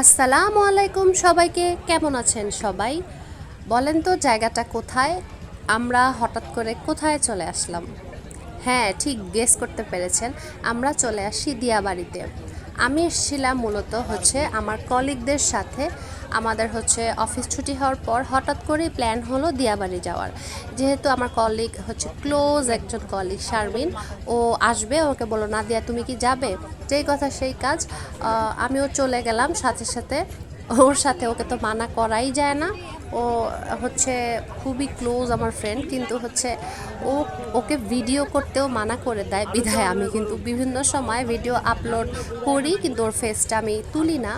আসসালামু আলাইকুম সবাইকে, কেমন আছেন সবাই? বলেন তো জায়গাটা কোথায়? আমরা হঠাৎ করে কোথায় চলে আসলাম? হ্যাঁ ঠিক গেস করতে পেরেছেন। আমরা চলে আসি দিয়াবাড়িতে। আমি এসেছিলাম মূলত হচ্ছে আমার কলিগদের সাথে। আমাদের হচ্ছে অফিস ছুটি হওয়ার পর হঠাৎ করেই প্ল্যান হলো দিয়াবাড়ি যাওয়ার। যেহেতু আমার কলিগ হচ্ছে ক্লোজ একজন কলিগ শারমিন। ও আসবে, ওকে বলো নাদিয়া, তুমি কি যাবে? যেই কথা সেই কাজ আমিও চলে গেলাম সাথে সাথে। ওর সাথে ওকে তো মানা করাই যায় না। ও হচ্ছে খুবই ক্লোজ আমার ফ্রেন্ড কিন্তু হচ্ছে ও, ওকে ভিডিও করতেও মানা করে দেয় বিধায় আমি। কিন্তু বিভিন্ন সময় ভিডিও আপলোড করি, কিন্তু ওর ফেসটা আমি তুলি না।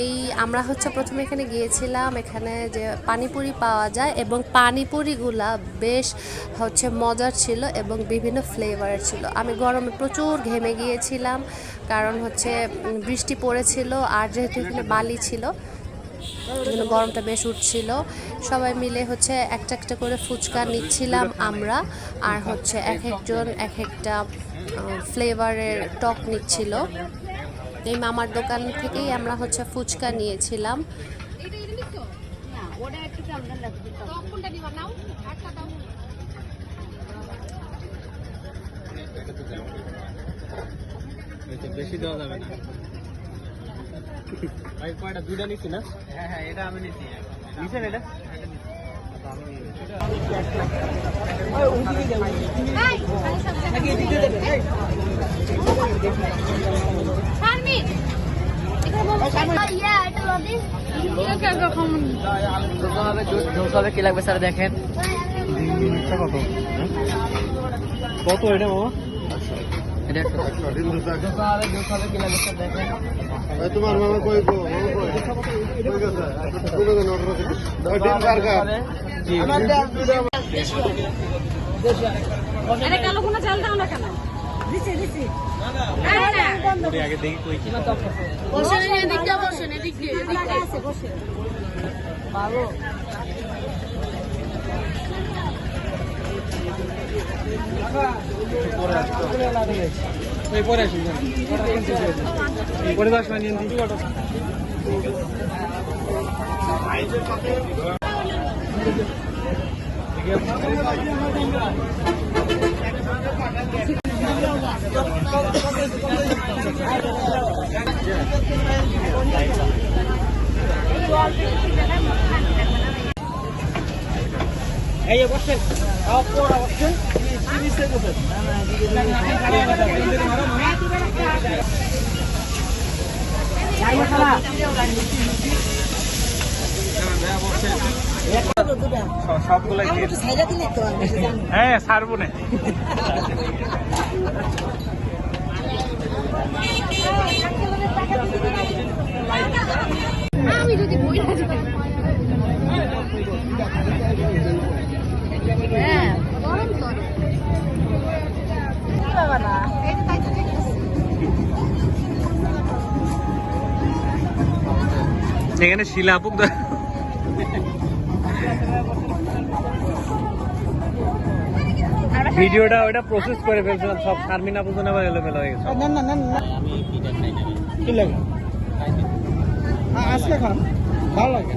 এই আমরা হচ্ছে প্রথমে এখানে গিয়েছিলাম, এখানে যে পানিপুরি পাওয়া যায় এবং পানিপুরিগুলা বেশ হচ্ছে মজার ছিল এবং বিভিন্ন ফ্লেভারের ছিল। আমি গরমে প্রচুর ঘেমে গিয়েছিলাম কারণ হচ্ছে বৃষ্টি পড়েছিল আর যেহেতু এখানে বালি ছিল গরমটা বেশ উঠছিল। সবাই মিলে হচ্ছে একটা একটা করে ফুচকা নিচ্ছিলাম আমরা আর হচ্ছে এক একজন এক একটা ফ্লেভারের টক নিচ্ছিল। এই মামার দোকান থেকেই আমরা হচ্ছে ফুচকা নিয়েছিলাম। না ভাই কয়টা দুইটা নিচ্ছি না হ্যাঁ হ্যাঁ এটা আমি নিচ্ছি নিচ্ছেন এটা কি লাগবে স্যার দেখেন কত এটা কি স্যার তোমার মামা কই গো কালো কোনো চাল দাও না কেন? আছে পরে আসুন পরে দশ মিনিট দিন এই বসছেন। বসছেন। জিনিসে বসেন সবগুলাই হ্যাঁ সারবো না। আমি যদি বই না হ্যাঁ গরম তো। বাবা না এই তাই তো দেখতেছি এখানে ভিডিওটা ওটা প্রসেস করে ফেলছিলাম সব শারমিনা পুজো আবার এলোমেলো হয়ে গেছে। না না না না। কি লাগে? আজকে খান। ভালো লাগে।